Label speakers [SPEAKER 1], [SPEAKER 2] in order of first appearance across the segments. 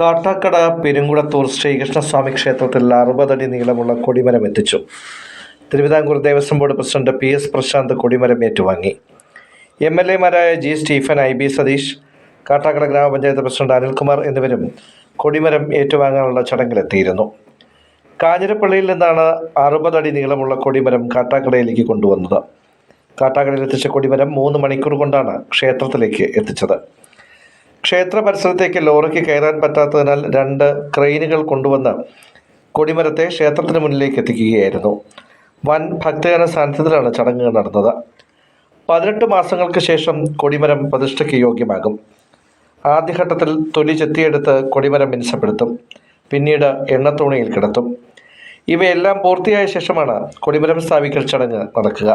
[SPEAKER 1] കാട്ടാക്കട പെരുങ്കുളത്തൂർ ശ്രീകൃഷ്ണസ്വാമി ക്ഷേത്രത്തിൽ അറുപതടി നീളമുള്ള കൊടിമരം എത്തിച്ചു. Thiruvithamkoor Devaswom board president P S Prashanth കൊടിമരം ഏറ്റുവാങ്ങി. M L എമാരായ G Stephen I B Satheesh Kattakkada grama panchayat president Anilkumar എന്നിവരും കൊടിമരം ഏറ്റുവാങ്ങാനുള്ള ചടങ്ങിലെത്തിയിരുന്നു. കാഞ്ഞിരപ്പള്ളിയിൽ നിന്നാണ് അറുപതടി നീളമുള്ള കൊടിമരം കാട്ടാക്കടയിലേക്ക് കൊണ്ടുവന്നത്. കാട്ടാക്കടയിൽ എത്തിച്ച കൊടിമരം മൂന്ന് മണിക്കൂർ കൊണ്ടാണ് ക്ഷേത്രത്തിലേക്ക് എത്തിച്ചത്. ക്ഷേത്ര പരിസരത്തേക്ക് ലോറിക്ക് കയറാൻ പറ്റാത്തതിനാൽ രണ്ട് ക്രെയിനുകൾ കൊണ്ടുവന്ന് കൊടിമരത്തെ ക്ഷേത്രത്തിന് മുന്നിലേക്ക് എത്തിക്കുകയായിരുന്നു. വൻ ഭക്തജന സാന്നിധ്യത്തിലാണ് ചടങ്ങുകൾ നടന്നത്. പതിനെട്ട് മാസങ്ങൾക്ക് ശേഷം കൊടിമരം പ്രതിഷ്ഠയ്ക്ക് യോഗ്യമാകും. ആദ്യഘട്ടത്തിൽ തൊലി ചെത്തിയെടുത്ത് കൊടിമരം മിനുസപ്പെടുത്തും. പിന്നീട് എണ്ണത്തോണിയിൽ കിടത്തും. ഇവയെല്ലാം പൂർത്തിയായ ശേഷമാണ് കൊടിമരം സ്ഥാപിക്കൽ ചടങ്ങ് നടക്കുക.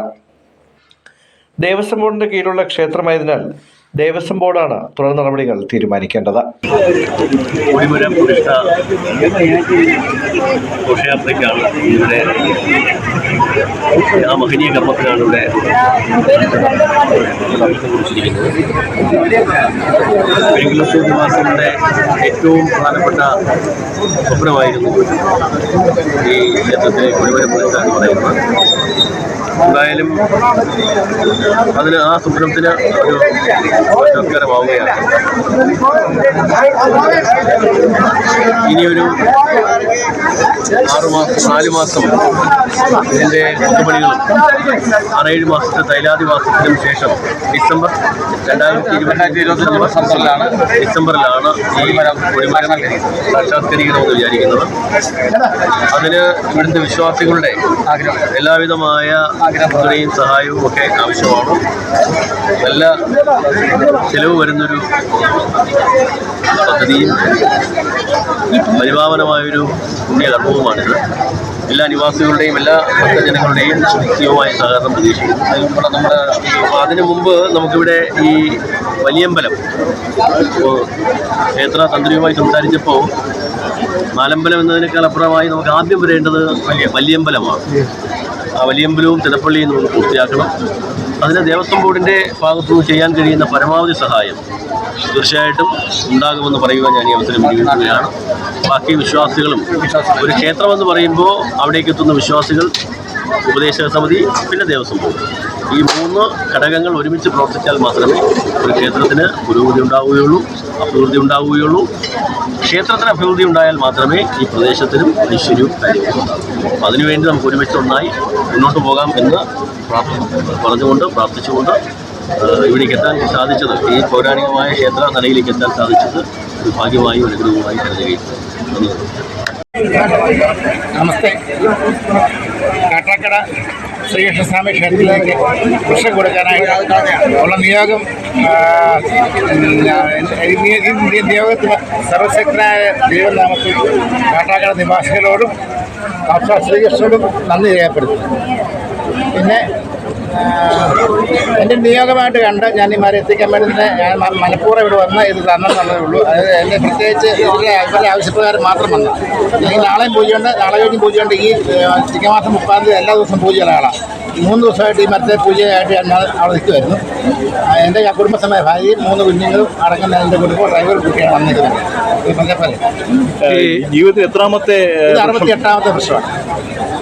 [SPEAKER 1] ദേവസ്വം ബോർഡിന്റെ കീഴിലുള്ള ക്ഷേത്രമായതിനാൽ ദേവസ്വം ബോർഡാണ് തുടർ നടപടികൾ തീരുമാനിക്കേണ്ടത്.
[SPEAKER 2] മഹനീയ കർമ്മത്തിനാണ് ഇവിടെ നിവാസികളുടെ ഏറ്റവും പ്രധാനപ്പെട്ട സ്വപ്നമായിരുന്നു ഈ ക്ഷേത്രത്തിലെ കൊടിമരം പുരസ്കാരം എന്ന് പറയുന്നത്. എന്തായാലും അതിന് ആ സ്വപ്നത്തിന് ഒരു സംസ്കാരമാവുകയാണ് ഇനിയൊരു ആറ് മാസം നാല് മാസം ഇതിന്റെ കൊത്തുപണികളും ആറേഴ് മാസത്തെ തൈലാദിവാസത്തിനും ശേഷം ഡിസംബർ രണ്ടായിരത്തി ഇരുപത്തി ഇരുപത്തി ഡിസംബറിലാണ് ഡിസംബറിലാണ് ഈ കൊടിമരം സാക്ഷാത്കരിക്കണമെന്ന് വിചാരിക്കുന്നത്. അതിന് ഇവിടുത്തെ വിശ്വാസികളുടെ എല്ലാവിധമായ പിന്തുണയും സഹായവും ഒക്കെ ആവശ്യമാണ്. നല്ല ചിലവ് വരുന്നൊരു പദ്ധതിയും പരിപാവനമായൊരു പുണ്യകർമ്മവുമാണിത് എല്ലാ നിവാസികളുടെയും എല്ലാ ഭക്തജനങ്ങളുടെയും ശക്തിയുമായ സഹകരണം പ്രതീക്ഷിക്കുന്നു. നമ്മുടെ അപ്പോൾ അതിനു മുമ്പ് നമുക്കിവിടെ ഈ വലിയമ്പലം ക്ഷേത്ര തന്ത്രിയുമായി സംസാരിച്ചപ്പോൾ നാലമ്പലം എന്നതിനേക്കാൾ അപ്പുറമായി നമുക്ക് ആദ്യം വരേണ്ടത് വലിയ വലിയമ്പലമാണ്. വലിയമ്പലവും തിടപ്പള്ളിയും നമുക്ക് പൂർത്തിയാക്കണം. അതിന് ദേവസ്വം ബോർഡിന്റെ ഭാഗത്തുനിന്ന് ചെയ്യാൻ കഴിയുന്ന പരമാവധി സഹായം തീർച്ചയായിട്ടും ഉണ്ടാകുമെന്ന് പറയുവാൻ ഞാൻ ഈ അവസരം വിനിയോഗിക്കുകയാണ്. ബാക്കി വിശ്വാസികളും ഒരു ക്ഷേത്രമെന്ന് പറയുമ്പോൾ അവിടേക്ക് എത്തുന്ന വിശ്വാസികൾ ഉപദേശക സമിതി പിന്നെ ദേവസ്വം ബോർഡ്. ഈ മൂന്ന് ഘടകങ്ങൾ ഒരുമിച്ച് പ്രവർത്തിച്ചാൽ മാത്രമേ ഒരു ക്ഷേത്രത്തിന് പുരോഗതി ഉണ്ടാവുകയുള്ളൂ അഭിവൃദ്ധി ഉണ്ടാവുകയുള്ളൂ. ക്ഷേത്രത്തിന് അഭിവൃദ്ധി ഉണ്ടായാൽ മാത്രമേ ഈ പ്രദേശത്തിനും ഐശ്വര്യവും കാര്യങ്ങളും അതിനുവേണ്ടി നമുക്ക് ഒരുമിച്ച് ഒന്നായി മുന്നോട്ട് പോകാം എന്ന് പറഞ്ഞുകൊണ്ട് പ്രാർത്ഥിച്ചുകൊണ്ട് ഇവിടേക്ക് എത്താൻ സാധിച്ചത് ഈ പൗരാണികമായ ക്ഷേത്ര നിലയിലേക്ക് എത്താൻ സാധിച്ചത് ഒരു ഭാഗ്യമായി ഒരു അനുഗ്രഹമായി കരുതുകയും
[SPEAKER 3] നമസ്തേ. കാട്ടാക്കട ശ്രീകൃഷ്ണസ്വാമി ക്ഷേത്രത്തിലേക്ക് വൃക്ഷം കൊടുക്കാനായിട്ട് ഉള്ള നിയോഗം ഇന്ത്യൻ നിയോഗത്തിന് സർവശക്തനായ ദൈവനാമത്തിൽ കാട്ടാക്കട നിവാസികളോടും ശ്രീകൃഷ്ണനോടും നന്ദി രേഖപ്പെടുത്തുന്നു. പിന്നെ എന്റെ നിയോഗമായിട്ട് കണ്ട് ഞാൻ ഈ മരം എത്തിക്കാൻ വേണ്ടി തന്നെ ഞാൻ മനഃപൂർവം ഇവിടെ വന്ന് ഇത് തന്നെന്നുള്ളതേ ഉള്ളൂ. അത് എന്റെ പ്രത്യേകിച്ച് ഇതിന്റെ ഇവരുടെ ആവശ്യപ്രകാരം മാത്രം വന്നു. ഈ നാളെയും പൂജയുണ്ട്. നാളെ കഴിഞ്ഞ് പൂജയുണ്ട്. ഈ ചിങ്ങമാസം മുപ്പാം തീയതി എല്ലാ ദിവസവും പൂജയുള്ള ആളാണ്. മൂന്ന് ദിവസമായിട്ട് ഈ മറ്റേ പൂജയായിട്ട് ഞാൻ അവിടെ നിൽക്കുമായിരുന്നു എന്റെ കുടുംബസമയ ഭാര്യയും മൂന്ന് കുഞ്ഞുങ്ങളും അടങ്ങുന്ന എന്റെ കുടുംബം ഡ്രൈവർ കുട്ടിയാണ് വന്നിരിക്കുന്നത്.
[SPEAKER 4] ജീവിതത്തിൽ എത്രാമത്തെ
[SPEAKER 3] അറുപത്തി എട്ടാമത്തെ വർഷമാണ്.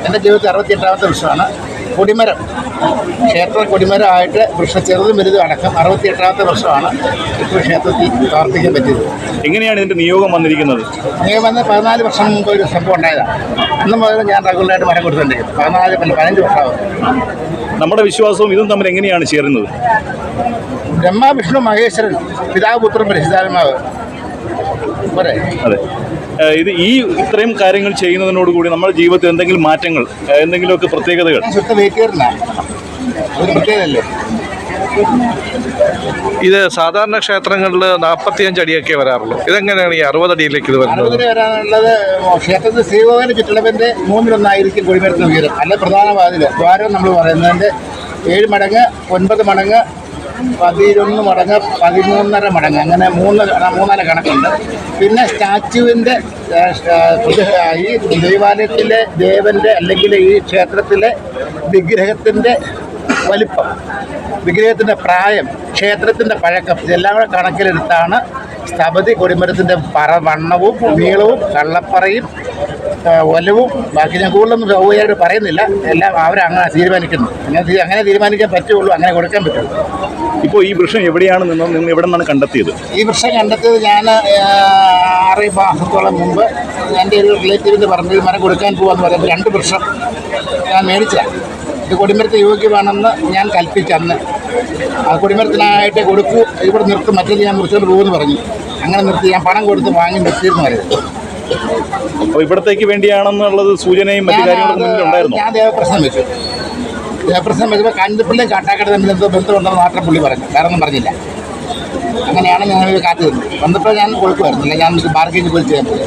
[SPEAKER 3] എന്റെ ജീവിതത്തിൽ അറുപത്തി എട്ടാമത്തെ വർഷമാണ്. കൊടിമരം. ക്ഷേത്ര കൊടിമരമായിട്ട് വൃക്ഷ ചെറുതും വലുതും അടക്കം അറുപത്തി എട്ടാമത്തെ വർഷമാണ് ഇപ്പോൾ ക്ഷേത്രത്തിൽ പ്രവർത്തിക്കാൻ പറ്റിയത്.
[SPEAKER 4] എങ്ങനെയാണ് ഇതിന്റെ നിയോഗം വന്നിരിക്കുന്നത്?
[SPEAKER 3] നിയോഗം വന്ന് പതിനാല് വർഷം മുമ്പ് ഒരു സംഭവം ഉണ്ടായതാണ് അന്ന് മുതൽ ഞാൻ റെഗുലറായിട്ട് മരം കൊടുത്തിട്ടുണ്ട് പതിനാല് പതിനഞ്ച് പതിനഞ്ച് വർഷമാകും.
[SPEAKER 4] നമ്മുടെ വിശ്വാസവും ഇതും തമ്മിൽ എങ്ങനെയാണ് ചേരുന്നത്?
[SPEAKER 3] ബ്രഹ്മ വിഷ്ണു മഹേശ്വരൻ പിതാവ് പുത്രൻ പരിശുദ്ധാത്മാവ്. പോരെ?
[SPEAKER 4] അതെ. ഇത് ഈ ഇത്രയും കാര്യങ്ങൾ ചെയ്യുന്നതിനോടുകൂടി നമ്മുടെ ജീവിതത്തിൽ എന്തെങ്കിലും മാറ്റങ്ങൾ എന്തെങ്കിലുമൊക്കെ പ്രത്യേകതകൾ?
[SPEAKER 1] ഇത് സാധാരണ ക്ഷേത്രങ്ങളിൽ നാൽപ്പത്തിയഞ്ച് അടിയൊക്കെ വരാറുള്ളൂ. ഇതെങ്ങനെയാണ് ഈ അറുപത് അടിയിലേക്ക് ഇത് വരുന്നത്?
[SPEAKER 3] വരാനുള്ളത് ക്ഷേത്രത്തിൽ ശ്രീഭവന ചുറ്റളവിന്റെ മൂന്നിലൊന്നായിരിക്കും കൊടിമരത്തിന് ഉയരം. അല്ല പ്രധാന വാതിൽ ദ്വാരം നമ്മൾ പറയുന്നതിന്റെ ഏഴ് മടങ്ങ് ഒൻപത് മടങ്ങ് പതിനൊന്ന് മടങ്ങ് പതിമൂന്നര മടങ്ങ്. അങ്ങനെ മൂന്ന് മൂന്നര കണക്കുണ്ട്. പിന്നെ സ്റ്റാച്യുവിന്റെ ഈ ദൈവാലയത്തിലെ ദേവന്റെ അല്ലെങ്കിൽ ഈ ക്ഷേത്രത്തിലെ വിഗ്രഹത്തിന്റെ വലിപ്പം വിഗ്രഹത്തിന്റെ പ്രായം ക്ഷേത്രത്തിന്റെ പഴക്കം ഇതെല്ലാം കൂടെ കണക്കിലെടുത്താണ് സ്ഥപതി കൊടിമരത്തിന്റെ പറ വണ്ണവും നീളവും കള്ളപ്പറയും ഒലവും ബാക്കി ഞാൻ കൂടുതലൊന്നും സൗകര്യമായിട്ട് പറയുന്നില്ല. എല്ലാം അവരങ്ങനെ തീരുമാനിക്കുന്നു. അങ്ങനെ അങ്ങനെ തീരുമാനിക്കാൻ പറ്റുള്ളൂ അങ്ങനെ കൊടുക്കാൻ പറ്റുള്ളൂ.
[SPEAKER 4] ഇപ്പോൾ ഈ വൃക്ഷം എവിടെയാണ് നിന്നത് നിങ്ങൾ എവിടെ നിന്നാണ് കണ്ടെത്തിയത്?
[SPEAKER 3] ഈ വൃക്ഷം കണ്ടെത്തിയത് ഞാൻ ആറ് മാസത്തോളം മുമ്പ് എന്റെ ഒരു റിലേറ്റീവിന്റെ പറമ്പിൽ മരം കൊടുക്കാൻ പോകാമെന്ന് പറയുമ്പോൾ രണ്ട് വൃക്ഷം ഞാൻ മേടിച്ചതാണ് ഇത് കൊടിമരത്ത് യോഗ്യമാണെന്ന് ഞാൻ കൽപ്പിച്ചന്ന് ആ കൊടിമരത്തിനായിട്ട് കൊടുക്കൂ ഇവിടെ നിർത്തും മറ്റേത് ഞാൻ മുറിച്ചോണ്ട് പോകുമെന്ന് പറഞ്ഞു. അങ്ങനെ നിർത്തി ഞാൻ പണം കൊടുത്ത് വാങ്ങി നിർത്തിയിരുന്നു പറയുന്നത്
[SPEAKER 4] അപ്പോൾ ഇവിടത്തേക്ക് വേണ്ടിയാണെന്നുള്ളത് സൂചനയും മറ്റു കാര്യങ്ങളും
[SPEAKER 3] ഞാൻ ദേവപ്രശ്നം വെച്ചു. ദേവപ്രശ്നം വരുമ്പോൾ കാഞ്ഞിരപ്പള്ളിയും കാട്ടാക്കട തമ്മിൽ എന്തോ ബന്ധമുണ്ടെന്ന് മാത്രം പുള്ളി പറഞ്ഞു. ഒന്നും പറഞ്ഞില്ല. അങ്ങനെയാണ് ഞങ്ങൾ കാത്തു നിന്നത് വന്നപ്പോൾ ഞാൻ കൊടുക്കുമായിരുന്നില്ല ഞാൻ ബാർഗേജ് പോയി ചെയ്യാൻ പോയി.